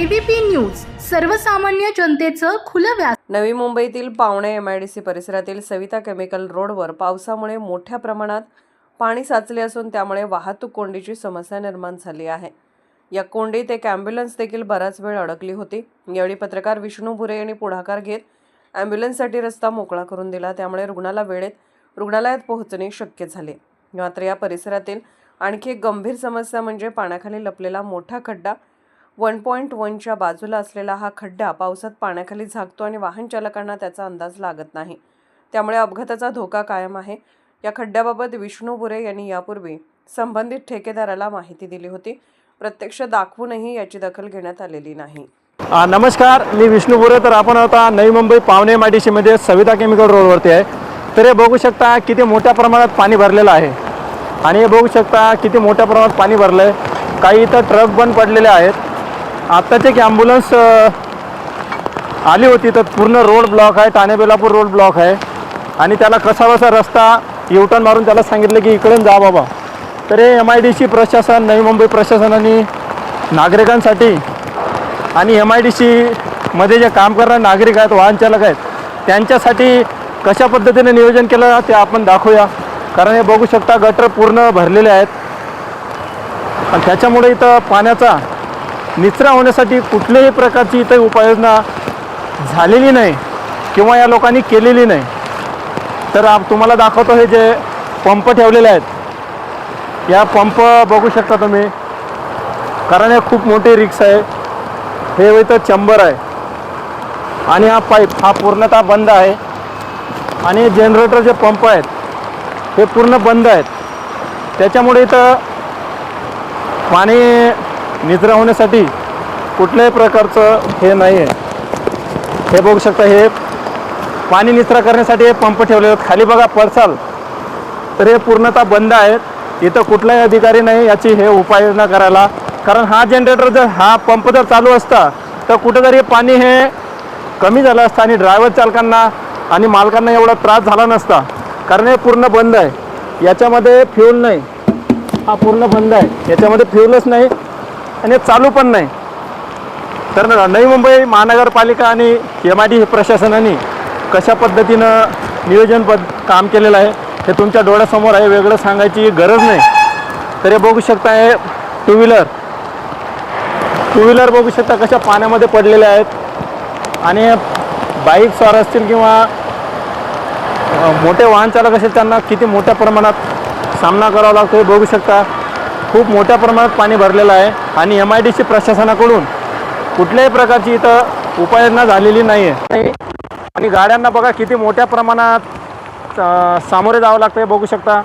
ABP news सर्वसामान्य जनतेचं खुलं व्यास नवी मुंबईतील पावणे एम आय डी सी परिसरातील सविता केमिकल रोडवर पावसामुळे मोठ्या प्रमाणात पाणी साचले असून त्यामुळे वाहतूक कोंडीची समस्या निर्माण झाली आहे. या कोंडीत एक ॲम्ब्युलन्स देखील बराच वेळ अडकली होती. यावेळी पत्रकार विष्णू भुरे यांनी पुढाकार घेत ॲम्ब्युलन्ससाठी रस्ता मोकळा करून दिला. त्यामुळे रुग्णाला वेळेत रुग्णालयात पोहोचणे शक्य झाले. मात्र या परिसरातील आणखी एक गंभीर समस्या म्हणजे पाण्याखाली लपलेला मोठा खड्डा वन पॉईंट वनच्या बाजूला असलेला हा खड्डा पावसात पाण्याखाली झाकतो आणि वाहन चालकांना त्याचा अंदाज लागत नाही. त्यामुळे अपघाताचा धोका कायम आहे. या खड्ड्याबाबत विष्णू बुरे यांनी यापूर्वी संबंधित ठेकेदाराला माहिती दिली होती. प्रत्यक्ष दाखवूनही याची दखल घेण्यात आलेली नाही. नमस्कार मी विष्णू बुरे तर आपण आता नवी मुंबई पावणे माडीशीमध्ये सविता केमिकल रोडवरती आहे. तर हे बघू शकता किती मोठ्या प्रमाणात पाणी भरलेलं आहे. आणि हे बघू शकता किती मोठ्या प्रमाणात पाणी भरलं आहे काही इथं ट्रक बंद पडलेले आहेत. आत्ताच एक ॲम्ब्युलन्स आली होती. तर पूर्ण रोड ब्लॉक आहे. ठाणे बेलापूर रोड ब्लॉक आहे. आणि त्याला कसा बसा रस्ता युटर्न मारून त्याला सांगितलं की इकडून जा बाबा. तर हे एम आय डी सी प्रशासन नवी मुंबई प्रशासनाने नागरिकांसाठी आणि एम आय डी सीमध्ये जे काम करणारे नागरिक आहेत वाहनचालक आहेत त्यांच्यासाठी कशा पद्धतीने नियोजन केलं ते आपण दाखवूया. कारण हे बघू शकता गटर पूर्ण भरलेले आहेत. आणि त्याच्यामुळे इथं पाण्याचा निचरा होण्यासाठी कुठल्याही प्रकारची इथं उपाययोजना झालेली नाही किंवा या लोकांनी केलेली नाही. तर आप तुम्हाला दाखवतो हे जे पंप ठेवलेले आहेत. या पंप बघू शकता तुम्ही. कारण हे खूप मोठी रिक्स आहे. हे इथं चंबर आहे. आणि हा पाईप हा पूर्णतः बंद आहे. आणि जनरेटर जे पंप आहेत. हे पूर्ण बंद आहेत. त्याच्यामुळे इथं पाणी निचरा होण्यासाठी कुठल्याही प्रकारचं हे नाही आहे हे बघू शकता हे पाणी निचरा करण्यासाठी हे पंप ठेवले आहेत. खाली बघा पडसाल. तर हे पूर्णतः बंद आहेत. इथं कुठलाही अधिकारी नाही याची हे उपाययोजना करायला. कारण हा जनरेटर जर हा पंप जर चालू असता तर कुठेतरी पाणी हे कमी झालं असतं आणि ड्रायव्हर चालकांना आणि मालकांना एवढा त्रास झाला नसता. कारण हे पूर्ण बंद आहे. याच्यामध्ये फ्यूल नाही. हा पूर्ण बंद आहे. याच्यामध्ये फ्यूलच नाही. आणि हे चालू पण नाही. तर नवी मुंबई महानगरपालिका आणि एम आय डी प्रशासनाने कशा पद्धतीनं नियोजन पद काम केलेलं आहे हे तुमच्या डोळ्यासमोर आहे वेगळं सांगायची गरज नाही. तर हे बघू शकता हे टू व्हीलर टू व्हीलर बघू शकता कशा पाण्यामध्ये पडलेल्या आहेत. आणि बाईक स्वार असतील किंवा मोठे वाहन चालक असेल त्यांना किती मोठ्या प्रमाणात सामना करावा लागतो हे बघू शकता. खूप मोठ्या प्रमाणात पाणी भरलेलं आहे आणि एम आय डी सी प्रशासनाकडून कुठल्याही प्रकारची इथं उपाययोजना झालेली नाही आहे आणि गाड्यांना बघा किती मोठ्या प्रमाणात सामोरे जावं लागतं हे बघू शकता.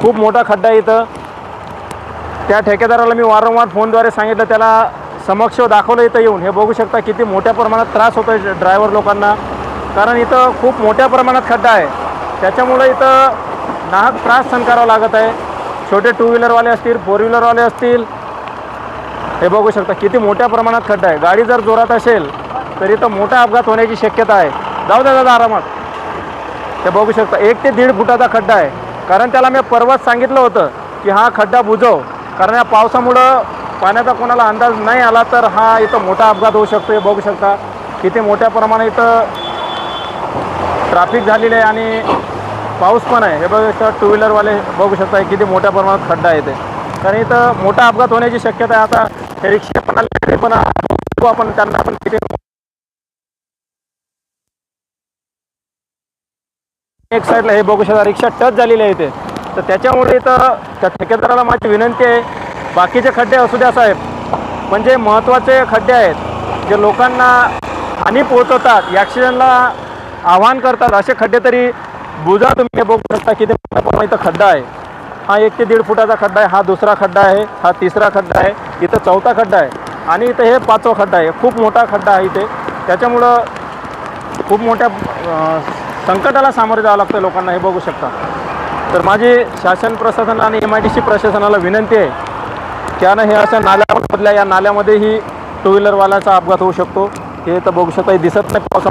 खूप मोठा खड्डा आहे इथं. त्या ठेकेदाराला मी वारंवार फोनद्वारे सांगितलं त्याला समक्ष दाखवलं इथं येऊन. हे बघू शकता किती मोठ्या प्रमाणात त्रास होतो आहे ड्रायव्हर लोकांना. कारण इथं खूप मोठ्या प्रमाणात खड्डा आहे. त्याच्यामुळं इथं नाहक त्रास सहन करावा लागत आहे. छोटे टू व्हीलरवाले असतील फोर व्हीलरवाले असतील. हे बघू शकता किती मोठ्या प्रमाणात खड्डा आहे. गाडी जर जोरात असेल तर इथं मोठा अपघात होण्याची शक्यता आहे. जाऊ द्या दादा आरामात. हे बघू शकता एक ते दीड फुटाचा खड्डा आहे. कारण त्याला मी परवाच सांगितलं होतं की हा खड्डा बुजव. कारण या पावसामुळं पाण्याचा कोणाला अंदाज नाही आला तर हा इथं मोठा अपघात होऊ शकतो. हे बघू शकता किती मोठ्या प्रमाणात इथं ट्रॅफिक झालेलं आहे आणि पाऊस पण आहे. हे बघू शकता टू व्हीलरवाले बघू शकता किती मोठ्या प्रमाणात खड्डा येते कारण इथं मोठा अपघात होण्याची शक्यता आहे. आता हे रिक्षा पण आले पण आपण त्यांना पण किती एक साईडला हे बघू शकता रिक्षा टच झालेली आहे इथे. तर त्याच्यामुळे इथं त्या ठेकेदाराला माझी विनंती आहे. बाकीचे खड्डे असू द्या साहेब. म्हणजे महत्त्वाचे खड्डे आहेत. जे लोकांना हानी पोहोचवतात ॲक्सिडेंटला आव्हान करतात असे खड्डे तरी बुजा तुम्ही हे बघू शकता किती मोठ्या इथं खड्डा आहे. हा एक ते दीड फुटाचा खड्डा आहे हा दुसरा खड्डा आहे हा तिसरा खड्डा आहे इथं चौथा खड्डा आहे आणि इथं हे पाचवा खड्डा आहे. खूप मोठा खड्डा आहे इथे. त्याच्यामुळं खूप मोठ्या संकटाला सामोरे जावं लागतं लोकांना हे बघू शकता. तर माझी शासन प्रशासन आणि एम आय डी सी प्रशासनाला विनंती आहे त्यानं हे अशा नाल्यामधल्या या नाल्यामध्येही टू व्हीलरवाल्याचा अपघात होऊ शकतो. हे तर बघू शकता हे दिसत नाही पावसा